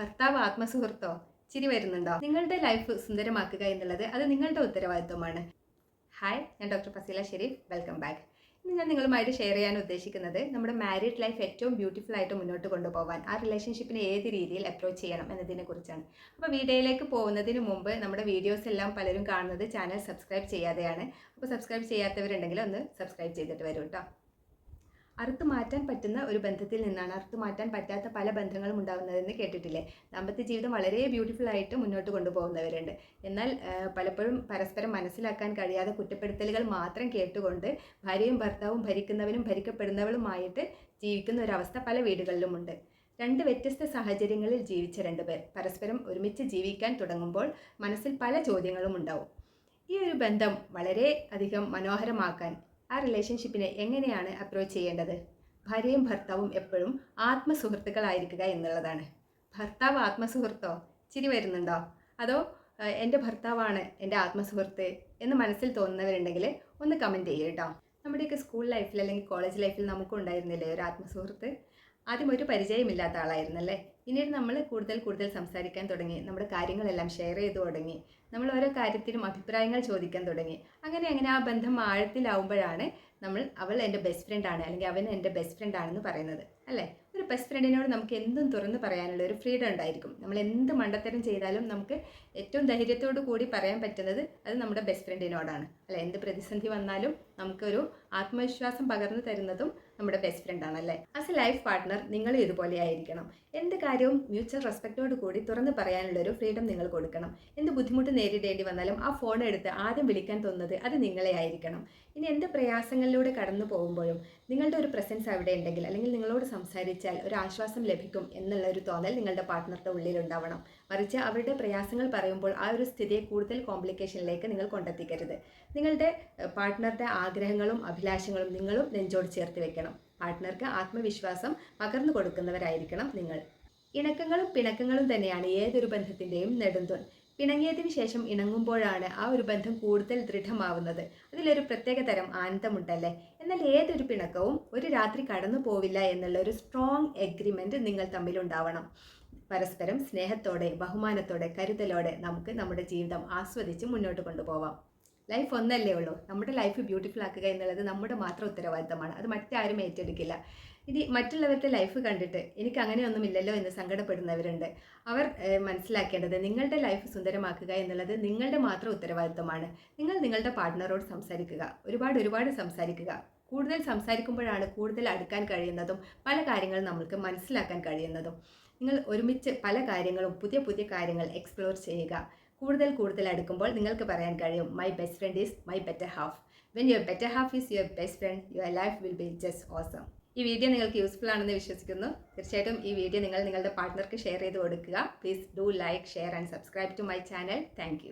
ഭർത്താവ് ആത്മസുഹൃത്തോ ചിരി വരുന്നുണ്ടോ? നിങ്ങളുടെ ലൈഫ് സുന്ദരമാക്കുക എന്നുള്ളത് അത് നിങ്ങളുടെ ഉത്തരവാദിത്വമാണ്. ഹായ് ഞാൻ doctor Faseela Sherif. Welcome back ഇന്ന് ഞാൻ നിങ്ങളുമായിട്ട് ഷെയർ ചെയ്യാൻ ഉദ്ദേശിക്കുന്നത് നമ്മുടെ മാരീഡ് ലൈഫ് ഏറ്റവും ബ്യൂട്ടിഫുൾ ആയിട്ട് മുന്നോട്ട് കൊണ്ടുപോകാൻ ആ റിലേഷൻഷിപ്പിനെ ഏത് രീതിയിൽ അപ്രോച്ച് ചെയ്യണം എന്നതിനെ കുറിച്ചാണ്. അപ്പോൾ വീഡിയോയിലേക്ക് പോകുന്നതിന് മുമ്പ് നമ്മുടെ വീഡിയോസ് എല്ലാം പലരും കാണുന്നത് ചാനൽ സബ്സ്ക്രൈബ് ചെയ്യാതെയാണ്. അപ്പോൾ സബ്സ്ക്രൈബ് ചെയ്യാത്തവരുണ്ടെങ്കിൽ ഒന്ന് സബ്സ്ക്രൈബ് ചെയ്തിട്ട് വരും കേട്ടോ അറുത്ത് മാറ്റാൻ പറ്റുന്ന ഒരു ബന്ധത്തിൽ നിന്നാണ് അറുത്തു മാറ്റാൻ പറ്റാത്ത പല ബന്ധങ്ങളും ഉണ്ടാകുന്നതെന്ന് കേട്ടിട്ടില്ലേ? ദാമ്പത്യ ജീവിതം വളരെ ബ്യൂട്ടിഫുൾ ആയിട്ട് മുന്നോട്ട് കൊണ്ടുപോകുന്നവരുണ്ട്. എന്നാൽ പലപ്പോഴും പരസ്പരം മനസ്സിലാക്കാൻ കഴിയാതെ കുറ്റപ്പെടുത്തലുകൾ മാത്രം കേട്ടുകൊണ്ട് ഭാര്യയും ഭർത്താവും ഭരിക്കുന്നവനും ഭരിക്കപ്പെടുന്നവളുമായിട്ട് ജീവിക്കുന്ന ഒരവസ്ഥ പല വീടുകളിലുമുണ്ട്. രണ്ട് വ്യത്യസ്ത സാഹചര്യങ്ങളിൽ ജീവിച്ച രണ്ടുപേർ പരസ്പരം ഒരുമിച്ച് ജീവിക്കാൻ തുടങ്ങുമ്പോൾ മനസ്സിൽ പല ചോദ്യങ്ങളും ഉണ്ടാവും. ഈ ഒരു ബന്ധം വളരെ അധികം മനോഹരമാക്കാൻ ആ റിലേഷൻഷിപ്പിനെ എങ്ങനെയാണ് അപ്രോച്ച് ചെയ്യേണ്ടത്? ഭാര്യയും ഭർത്താവും എപ്പോഴും ആത്മസുഹൃത്തുക്കളായിരിക്കുക എന്നുള്ളതാണ്. ഭർത്താവ് ആത്മസുഹൃത്തോ? ചിരി വരുന്നുണ്ടോ? അതോ എന്റെ ഭർത്താവാണ് എന്റെ ആത്മസുഹൃത്ത് എന്ന് മനസ്സിൽ തോന്നുന്നവരുണ്ടെങ്കിൽ ഒന്ന് കമന്റ് ചെയ്യൂ കേട്ടോ. നമ്മുടെയൊക്കെ സ്കൂൾ ലൈഫിൽ അല്ലെങ്കിൽ കോളേജ് ലൈഫിൽ നമുക്കുണ്ടായിരുന്നില്ലേ ഒരു ആത്മസുഹൃത്ത്? ആദ്യം ഒരു പരിചയമില്ലാത്ത ആളായിരുന്നല്ലേ? പിന്നീട് നമ്മൾ കൂടുതൽ കൂടുതൽ സംസാരിക്കാൻ തുടങ്ങി നമ്മുടെ കാര്യങ്ങളെല്ലാം ഷെയർ ചെയ്തു തുടങ്ങി നമ്മൾ ഓരോ കാര്യത്തിനും അഭിപ്രായങ്ങൾ ചോദിക്കാൻ തുടങ്ങി. അങ്ങനെ അങ്ങനെ ആ ബന്ധം ആഴത്തിലാവുമ്പോഴാണ് നമ്മൾ അവൾ എന്റെ ബെസ്റ്റ് ഫ്രണ്ടാണ് അല്ലെങ്കിൽ അവൻ എന്റെ ബെസ്റ്റ് ഫ്രണ്ടാണെന്ന് പറയുന്നത് അല്ലേ? ഒരു ബെസ്റ്റ് ഫ്രണ്ടിനോട് നമുക്ക് എന്തും തുറന്ന് പറയാനുള്ള ഒരു ഫ്രീഡം ഉണ്ടായിരിക്കും. നമ്മൾ എന്ത് മണ്ടത്തരം ചെയ്താലും നമുക്ക് ഏറ്റവും ധൈര്യത്തോടു കൂടി പറയാൻ പറ്റുന്നത് അത് നമ്മുടെ ബെസ്റ്റ് ഫ്രണ്ടിനോടാണ് അല്ലെ? എന്ത് പ്രതിസന്ധി വന്നാലും നമുക്കൊരു ആത്മവിശ്വാസം പകർന്നു തരുന്നതും നമ്മുടെ ബെസ്റ്റ് ഫ്രണ്ട് ആണല്ലേ? ആസ് എ ലൈഫ് പാർട്ട്ണർ നിങ്ങൾ ഇതുപോലെ ആയിരിക്കണം. എന്ത് കാര്യവും മ്യൂച്വൽ റെസ്പെക്റ്റോട് കൂടി തുറന്ന് പറയാനുള്ള ഒരു ഫ്രീഡം നിങ്ങൾ കൊടുക്കണം. എന്ത് ബുദ്ധിമുട്ട് നേരിടേണ്ടി വന്നാലും ആ ഫോൺ എടുത്ത് ആദ്യം വിളിക്കാൻ തോന്നുന്നത് അത് നിങ്ങളെ ആയിരിക്കണം. ഇനി എന്ത് പ്രയാസങ്ങളിലൂടെ കടന്നു പോകുമ്പോഴും നിങ്ങളുടെ ഒരു പ്രസൻസ് അവിടെ ഉണ്ടെങ്കിൽ അല്ലെങ്കിൽ നിങ്ങളോട് സംസാരിച്ചാൽ ഒരു ആശ്വാസം ലഭിക്കും എന്നുള്ള ഒരു തോന്നൽ നിങ്ങളുടെ പാർട്ട്ണറുടെ ഉള്ളിലുണ്ടാവണം മറിച്ച് അവരുടെ പ്രയാസങ്ങൾ പറയുമ്പോൾ ആ ഒരു സ്ഥിതിയെ കൂടുതൽ കോംപ്ലിക്കേഷനിലേക്ക് നിങ്ങൾ കൊണ്ടെത്തിക്കരുത്. നിങ്ങളുടെ പാർട്ട്ണറുടെ പാർട്ട്ണറുടെ ആഗ്രഹങ്ങളും അഭിലാഷങ്ങളും നിങ്ങളും നെഞ്ചോട് ചേർത്ത് വെക്കണം. പാർട്ട്ണർക്ക് ആത്മവിശ്വാസം പകർന്നു കൊടുക്കുന്നവരായിരിക്കണം നിങ്ങൾ. ഇണക്കങ്ങളും പിണക്കങ്ങളും തന്നെയാണ് ഏതൊരു ബന്ധത്തിന്റെയും നെടുന്തോൻ പിണങ്ങിയതിന് ശേഷം ഇണങ്ങുമ്പോഴാണ് ആ ഒരു ബന്ധം കൂടുതൽ ദൃഢമാവുന്നത്. അതിലൊരു പ്രത്യേക തരം ആനന്ദമുണ്ടല്ലേ? എന്നാൽ ഏതൊരു പിണക്കവും ഒരു രാത്രി കടന്നു പോവില്ല എന്നുള്ള ഒരു സ്ട്രോങ് എഗ്രിമെന്റ് നിങ്ങൾ തമ്മിലുണ്ടാവണം പരസ്പരം സ്നേഹത്തോടെ ബഹുമാനത്തോടെ കരുതലോടെ നമുക്ക് നമ്മുടെ ജീവിതം ആസ്വദിച്ച് മുന്നോട്ട് കൊണ്ടുപോവാം. ലൈഫ് ഒന്നല്ലേ ഉള്ളൂ. നമ്മുടെ ലൈഫ് ബ്യൂട്ടിഫുൾ ആക്കുക എന്നുള്ളത് നമ്മുടെ മാത്രം ഉത്തരവാദിത്തമാണ്. അത് മറ്റാരും ഏറ്റെടുക്കില്ല. ഇനി മറ്റുള്ളവരുടെ ലൈഫ് കണ്ടിട്ട് എനിക്ക് അങ്ങനെയൊന്നുമില്ലല്ലോ എന്ന് സങ്കടപ്പെടുന്നവരുണ്ട്. അവർ മനസ്സിലാക്കേണ്ടത് നിങ്ങളുടെ ലൈഫ് സുന്ദരമാക്കുക എന്നുള്ളത് നിങ്ങളുടെ മാത്രം ഉത്തരവാദിത്തമാണ്. നിങ്ങൾ നിങ്ങളുടെ പാർട്ട്ണറോട് സംസാരിക്കുക. ഒരുപാട് ഒരുപാട് സംസാരിക്കുക. കൂടുതൽ സംസാരിക്കുമ്പോഴാണ് കൂടുതൽ അടുക്കാൻ കഴിയുന്നതും പല കാര്യങ്ങളും നമ്മൾക്ക് മനസ്സിലാക്കാൻ കഴിയുന്നതും. നിങ്ങൾ ഒരുമിച്ച് പല കാര്യങ്ങളും പുതിയ പുതിയ കാര്യങ്ങൾ എക്സ്പ്ലോർ ചെയ്യുക. കൂടുതൽ കൂടുതൽ അടുക്കുമ്പോൾ നിങ്ങൾക്ക് പറയാൻ കഴിയും my best friend is my better half when your better half is your best friend your life will be just awesome ഈ വീഡിയോ നിങ്ങൾക്ക് യൂസ്ഫുൾ ആണെന്ന് വിശ്വസിക്കുന്നു. തീർച്ചയായിട്ടും ഈ വീഡിയോ നിങ്ങൾ നിങ്ങളുടെ പാർട്ട്ണർക്ക് ഷെയർ ചെയ്ത് കൊടുക്കുക. Please do like share and subscribe to my channel thank